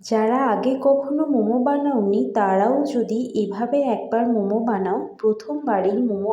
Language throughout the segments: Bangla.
যারা আগে কখনো মোমো বানাওনি তারাও যদি এভাবে একবার মোমো বানাও প্রথমবারেই মোমো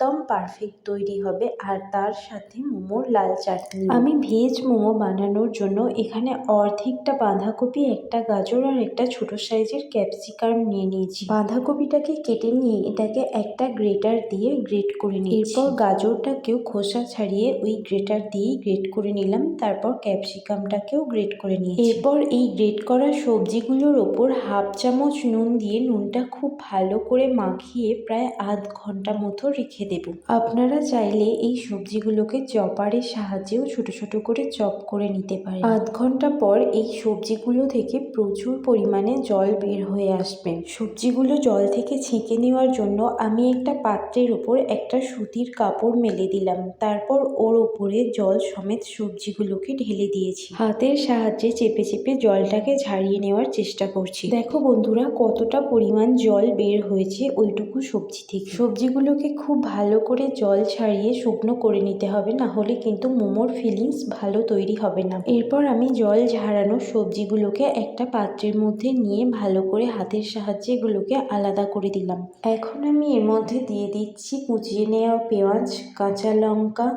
একদম পারফেক্ট তৈরি হবে আর তার সাথে মোমোর লাল চাটনি। আমি ভেজ মোমো বানানোর জন্য এখানে অর্ধেকটা বাঁধাকপি একটা গাজর আর একটা ছোট সাইজের ক্যাপসিকাম নিয়ে নিয়েছি। বাঁধাকপিটাকে কেটে নিয়ে এটাকে একটা গ্রেটার দিয়ে গ্রেট করে নিই এরপর গাজরটাকেও খোসা ছাড়িয়ে ওই গ্রেটার দিয়েই গ্রেট করে নিলাম তারপর ক্যাপসিকামটাকেও গ্রেট করে নিই এরপর এই গ্রেট করা সবজিগুলোর ওপর হাফ চামচ নুন দিয়ে নুনটা খুব ভালো করে মাখিয়ে প্রায় আধ ঘণ্টা মতো রেখে দেব। আপনারা চাইলে এই সবজিগুলোকে চপারের সাহায্যেও ছোট ছোট করে চপ করে নিতে পারেন। আধ ঘণ্টা পর এই সবজিগুলো থেকে প্রচুর পরিমাণে জল বের হয়ে আসবে। সবজিগুলো জল থেকে ছেঁকে নেওয়ার জন্য আমি একটা পাত্রের ওপর একটা সুতির কাপড় মেলে দিলাম। তারপর ওর ওপরে জল সমেত সবজিগুলোকে ঢেলে দিয়েছি। হাতের সাহায্যে চেপে চেপে জলটাকে ঝাড়িয়ে নেওয়ার চেষ্টা করছি। দেখো বন্ধুরা কতটা পরিমাণ জল বের হয়েছে ওইটুকু সবজি থেকে। সবজিগুলোকে খুব ভালো করে জল ছাড়িয়ে শুকনো করে নিতে হবে, না হলে কিন্তু মোমোর ফিলিংস ভালো তৈরি হবে না। এরপর আমি জল ঝাড়ানো সবজিগুলোকে একটা পাত্রের মধ্যে নিয়ে ভালো করে হাতের সাহায্যে এগুলোকে আলাদা করে দিলাম। এখন আমি এর মধ্যে দিয়ে দিচ্ছি কুচিয়ে নেওয়া পেঁয়াজ, কাঁচা লঙ্কা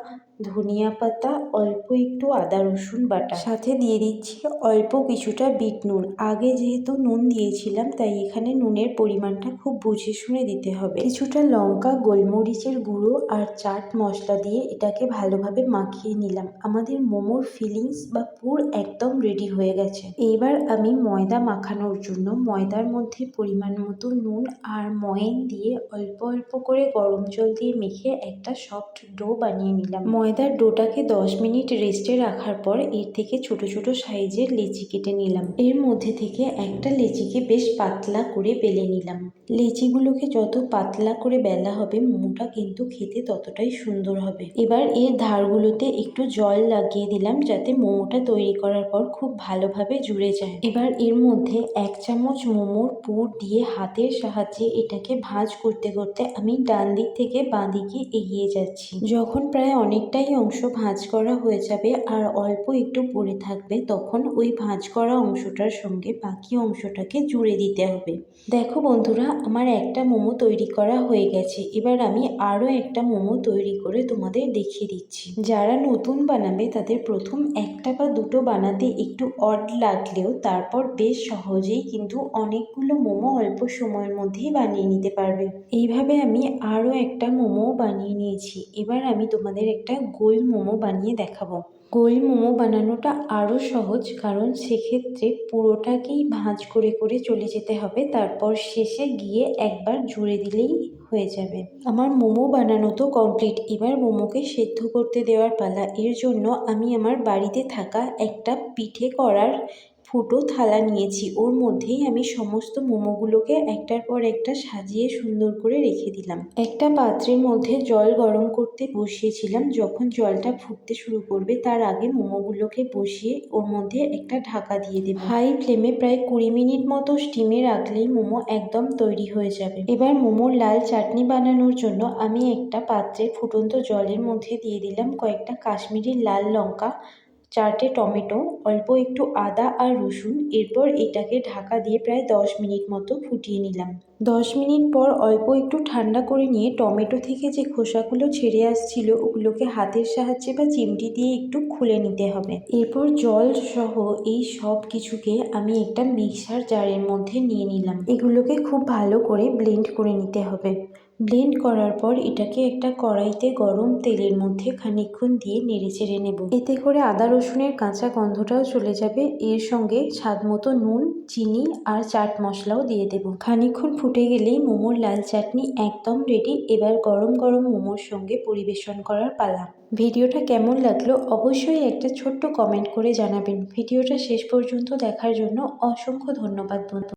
ধনিয়া পাতা, অল্প একটু আদা রসুন বাটা। সাথে দিয়ে দিচ্ছি অল্প কিছুটা বিট নুন। আগে যেহেতু নুন দিয়েছিলাম, তাই এখানে নুনের পরিমাণটা খুব বুঝে শুনে দিতে হবে। কিছুটা লঙ্কা, গোলমরিচের গুঁড়ো আর চাট মশলা দিয়ে এটাকে ভালোভাবে মাখিয়ে নিলাম। আমাদের মোমোর ফিলিংস বা পুর একদম রেডি হয়ে গেছে। এবার আমি ময়দা মাখানোর জন্য ময়দার মধ্যে পরিমাণ মতো নুন আর ময়ন দিয়ে অল্প অল্প করে গরম জল দিয়ে মেখে একটা সফট ডো বানিয়ে নিলাম। ময়দার ডোটাকে দশ মিনিট রেস্টে রাখার পর এর থেকে ছোট ছোট সাইজের লেচি কেটে নিলাম। এর মধ্যে থেকে একটা লেচিকে বেশ পাতলা করে বেলে নিলাম। লেচিগুলোকে যত পাতলা করে বেলা হবে মোমোটা কিন্তু খেতে ততটাই সুন্দর হবে। এবার এর ধারগুলোতে একটু জল লাগিয়ে দিলাম যাতে মোমোটা তৈরি করার পর খুব ভালোভাবে জুড়ে যায়। এবার এর মধ্যে এক চামচ মোমোর পুর দিয়ে হাতের সাহায্যে এটাকে ভাঁজ করতে করতে আমি ডান দিক থেকে বাঁ দিকে এগিয়ে যাচ্ছি। যখন প্রায় অনেকটাই অংশ ভাঁজ করা হয়ে যাবে আর অল্প একটু পড়ে থাকবে, তখন ওই ভাঁজ করা অংশটার সঙ্গে বাকি অংশটাকে জুড়ে দিতে হবে। দেখো বন্ধুরা, আমার একটা মোমো তৈরি করা হয়ে গেছে। এবার আমি আরও একটা মোমো তৈরি করে তোমাদের দেখিয়ে দিচ্ছি। যারা নতুন বানাবে, তাদের প্রথম একটা বা দুটো বানাতে একটু অড লাগলেও তারপর বেশ সহজেই কিন্তু অনেকগুলো মোমো অল্প সময়ের মধ্যেই বানিয়ে নিতে পারবে। এইভাবে আমি আরও একটা মোমো বানিয়ে নিয়েছি। এবার আমি তোমাদের একটা গোল মোমো বানিয়ে দেখাবো। গোল মোমো বানানোটা আরও সহজ, কারণ সেক্ষেত্রে পুরোটাকেই ভাঁজ করে করে চলে যেতে হবে, তারপর শেষে গিয়ে একবার জুড়ে দিলেই হয়ে যাবে। আমার মোমো বানানো তো কমপ্লিট, এবার মোমোকে সেদ্ধ করতে দেওয়ার পালা। এর জন্য আমি আমার বাড়িতে থাকা একটা পিঠে করার ফুটো থালা নিয়েছি। ওর মধ্যেই আমি সমস্ত মোমোগুলোকে একটার পর একটা সাজিয়ে সুন্দর করে রেখে দিলাম। একটা পাত্রের মধ্যে জল গরম করতে বসিয়েছিলাম। যখন জলটা ফুটতে শুরু করবে, তার আগে মোমোগুলোকে বসিয়ে ওর মধ্যে একটা ঢাকা দিয়ে দেব। হাই ফ্লেমে প্রায় কুড়ি মিনিট মতো স্টিমে রাখলেই মোমো একদম তৈরি হয়ে যাবে। এবার মোমোর লাল চাটনি বানানোর জন্য আমি একটা পাত্রে ফুটন্ত জলের মধ্যে দিয়ে দিলাম কয়েকটা কাশ্মীরি লাল লঙ্কা চারটে টমেটো, অল্প একটু আদা আর রসুন, এরপর এটাকে ঢাকা দিয়ে প্রায় দশ মিনিট মতো ফুটিয়ে নিলাম। দশ মিনিট পর অল্প একটু ঠান্ডা করে নিয়ে টমেটো থেকে যে খোসাগুলো ছেড়ে আসছিল, ওগুলোকে হাতের সাহায্যে বা চিমটি দিয়ে একটু খুলে নিতে হবে। এরপর জল সহ এই সব কিছুকে আমি একটা মিক্সার জারের মধ্যে নিয়ে নিলাম। এগুলোকে খুব ভালো করে ব্লেন্ড করে নিতে হবে। ব্লেন্ড করার পর এটাকে একটা কড়াইতে গরম তেলের মধ্যে খানিকক্ষণ দিয়ে নেড়ে চেড়ে নেব। এতে করে আদা রসুনের কাঁচা গন্ধটাও চলে যাবে। এর সঙ্গে স্বাদ মতো নুন, চিনি আর চাট মশলাও দিয়ে দেব। খানিকক্ষণ ফুটে গেলেই মোমোর লাল চাটনি একদম রেডি এবার গরম গরম মোমোর সঙ্গে পরিবেশন করার পালা। ভিডিওটা কেমন লাগল অবশ্যই একটা ছোট্ট কমেন্ট করে জানাবেন। ভিডিওটা শেষ পর্যন্ত দেখার জন্য অসংখ্য ধন্যবাদ বন্ধু।